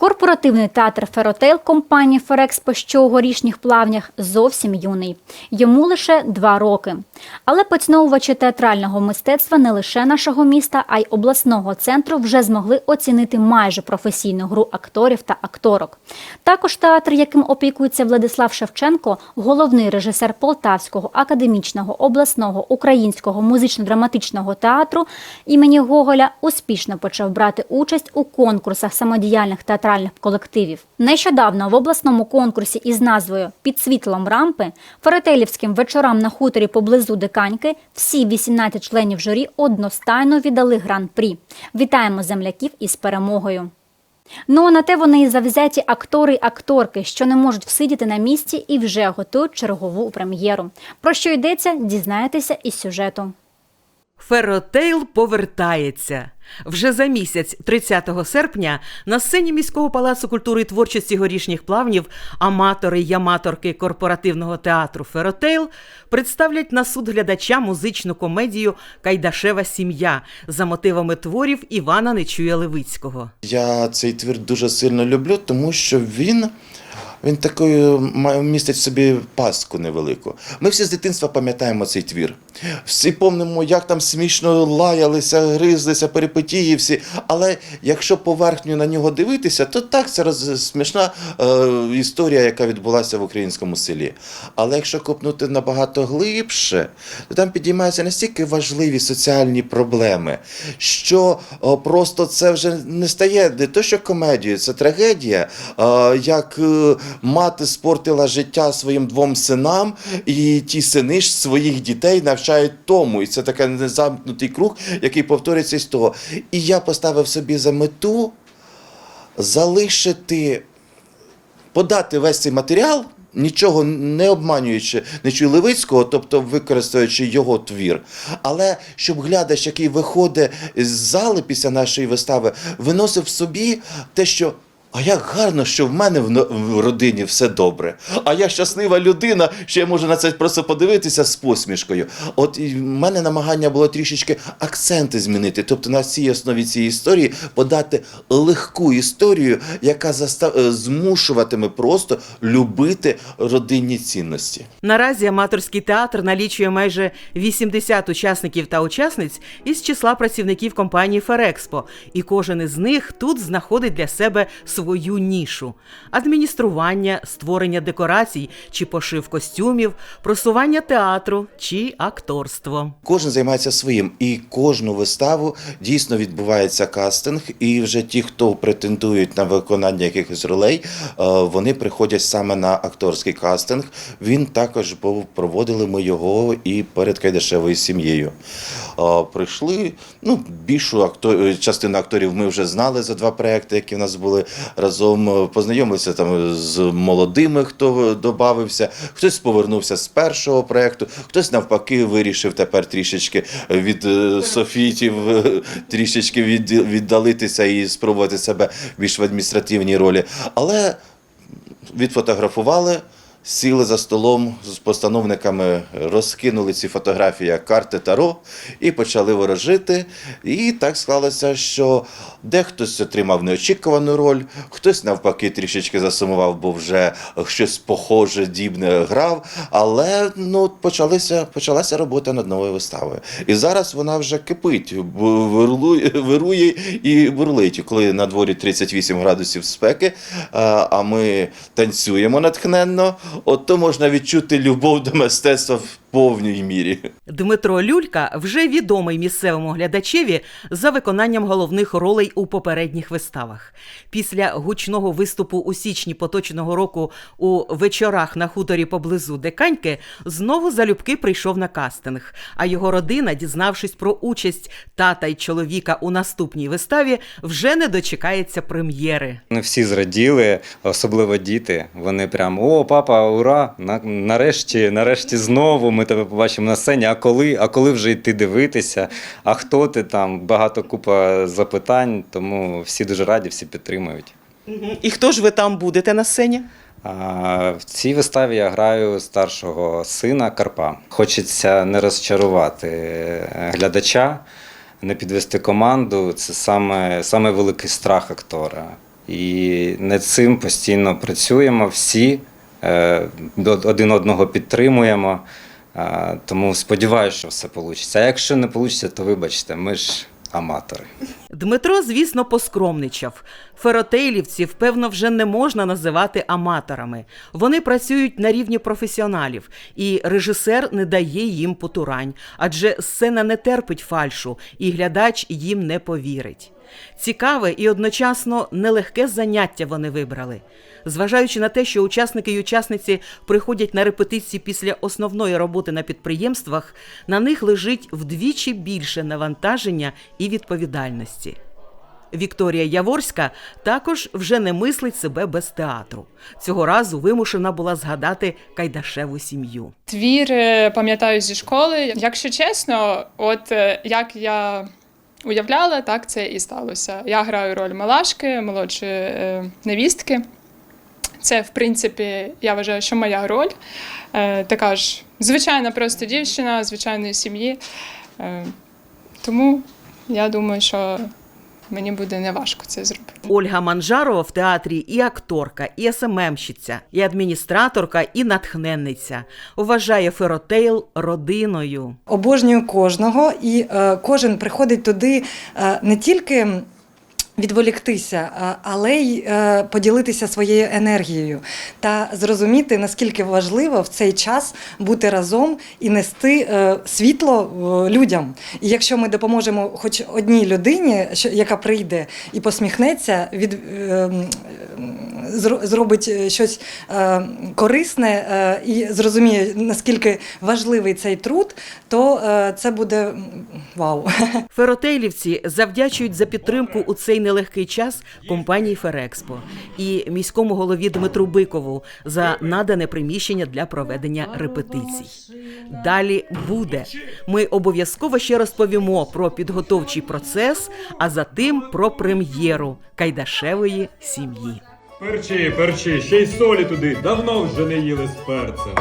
Корпоративний театр Феротейл компанії Ферекспо, що у горішніх плавнях, зовсім юний. Йому лише два роки. Але поціновувачі театрального мистецтва не лише нашого міста, а й обласного центру вже змогли оцінити майже професійну гру акторів та акторок. Також театр, яким опікується Владислав Шевченко, головний режисер Полтавського академічного обласного українського музично-драматичного театру імені Гоголя, успішно почав брати участь у конкурсах самодіяльних театральних колективів. Нещодавно в обласному конкурсі із назвою Під світлом рампи Феретелівським вечорам на хуторі поблизу Диканьки всі 18 членів журі одностайно віддали гран-прі. Вітаємо земляків із перемогою. Ну а на те вони і завзяті актори й акторки, що не можуть всидіти на місці і вже готують чергову прем'єру. Про що йдеться, дізнаєтеся із сюжету. Феротейл повертається. Вже за місяць, 30 серпня, на сцені міського палацу культури і творчості горішніх плавнів аматори й аматорки корпоративного театру Феротейл представлять на суд глядача музичну комедію Кайдашева сім'я за мотивами творів Івана Нечуя Левицького. Я цей твір дуже сильно люблю, тому що він. Він такою має- містить в собі пастку невелику. Ми всі з дитинства пам'ятаємо цей твір. Всі помнимо, як там смішно лаялися, гризлися, перипетії всі. Але якщо поверхню на нього дивитися, то так це роз... смішна е, історія, яка відбулася в українському селі. Але якщо копнути набагато глибше, то там підіймаються настільки важливі соціальні проблеми, що о, просто це вже не стає не то, що комедією, це трагедія. Е, як е, мати спортила життя своїм двом синам, і ті сини ж своїх дітей навчають тому. І це такий незамкнутий круг, який повторюється з того. І я поставив собі за мету залишити подати весь цей матеріал, нічого не обманюючи Нечуй Левицького, тобто використовуючи його твір. Але щоб глядач, який виходить з зали після нашої вистави, виносив в собі те, що. А як гарно, що в мене в родині все добре. А я щаслива людина, що я можу на це просто подивитися з посмішкою. От і в мене намагання було трішечки акценти змінити. Тобто на цій основі цієї історії подати легку історію, яка застав... е, змушуватиме просто любити родинні цінності. Наразі аматорський театр налічує майже 80 учасників та учасниць із числа працівників компанії Ферекспо, і кожен із них тут знаходить для себе свою нішу: адміністрування, створення декорацій чи пошив костюмів, просування театру чи акторство. Кожен займається своїм, і кожну виставу дійсно відбувається кастинг. І вже ті, хто претендують на виконання якихось ролей, е, вони приходять саме на акторський кастинг. Він також був проводили ми його і перед Кайдашевою сім'єю. Е, Прийшли ну більшу акто... частину акторів. Ми вже знали за два проекти, які в нас були разом. Е, Познайомилися там з молодими, хто додався. Хтось повернувся з першого проекту, хтось навпаки вирішив тепер трішечки від е, софітів е, трішечки від, віддалитися і спробувати себе більш в адміністративній ролі. Але відфотографували. Сіли за столом з постановниками, розкинули ці фотографії як карти Таро і почали ворожити. І так склалося, що дехтось отримав неочікувану роль, хтось навпаки трішечки засумував, бо вже щось похоже, дібне грав. Але ну, почалися, почалася робота над новою виставою. І зараз вона вже кипить, вирує, вирує і бурлить. Коли на дворі 38 градусів спеки, а а ми танцюємо натхненно, от то можна відчути любов до мистецтва повній мірі. Дмитро Люлька вже відомий місцевому глядачеві за виконанням головних ролей у попередніх виставах. Після гучного виступу у січні поточного року у вечорах на хуторі поблизу Деканьки знову залюбки прийшов на кастинг. А його родина, дізнавшись про участь тата й чоловіка у наступній виставі, вже не дочекається прем'єри. Вони всі зраділи, особливо діти. Вони прям о, папа, ура! На, нарешті, нарешті знову ми тебе побачимо на сцені. А коли, а коли вже йти дивитися? А хто ти там? Багато купа запитань, тому всі дуже раді, всі підтримують. І хто ж ви там будете на сцені? А, в цій виставі я граю старшого сина Карпа. Хочеться не розчарувати е, глядача, не підвести команду. Це саме, саме великий страх актора. І над цим постійно працюємо всі, е, один одного підтримуємо. Тому сподіваюся, що все вийде. А якщо не вийде, то вибачте, ми ж аматори. Дмитро, звісно, поскромничав. Феротейлівців, певно, вже не можна називати аматорами. Вони працюють на рівні професіоналів, і режисер не дає їм потурань, адже сцена не терпить фальшу, і глядач їм не повірить. Цікаве і одночасно нелегке заняття вони вибрали. Зважаючи на те, що учасники й учасниці приходять на репетиції після основної роботи на підприємствах, на них лежить вдвічі більше навантаження і відповідальності. Вікторія Яворська також вже не мислить себе без театру. Цього разу вимушена була згадати Кайдашеву сім'ю. Твір е, пам'ятаю зі школи. Якщо чесно, от е, як я уявляла, так це і сталося. Я граю роль Малашки, молодшої е, невістки. Це, в принципі, я вважаю, що моя роль. Е, Така ж звичайна просто дівчина, звичайної сім'ї. Е, Тому я думаю, що мені буде неважко це зробити. Ольга Манжарова в театрі і акторка, і СММщиця, і адміністраторка, і натхненниця. Вважає Феротейл родиною. обожнюю кожного, і е, кожен приходить туди е, не тільки. Відволіктися, але й е, поділитися своєю енергією та зрозуміти, наскільки важливо в цей час бути разом і нести е, світло е, людям. І якщо ми допоможемо хоч одній людині, яка прийде і посміхнеться, від, е, м, зро- зробить е, щось е, корисне е, і зрозуміє, наскільки важливий цей труд, то це буде вау. Феротейлівці завдячують за підтримку у цей нелегкий час компанії Ферекспо і міському голові Дмитру Бикову за надане приміщення для проведення репетицій. Далі буде. Ми обов'язково ще розповімо про підготовчий процес, а за тим про прем'єру Кайдашевої сім'ї. Перчи, перчи, ще й солі туди. Давно вже не їли з перцем.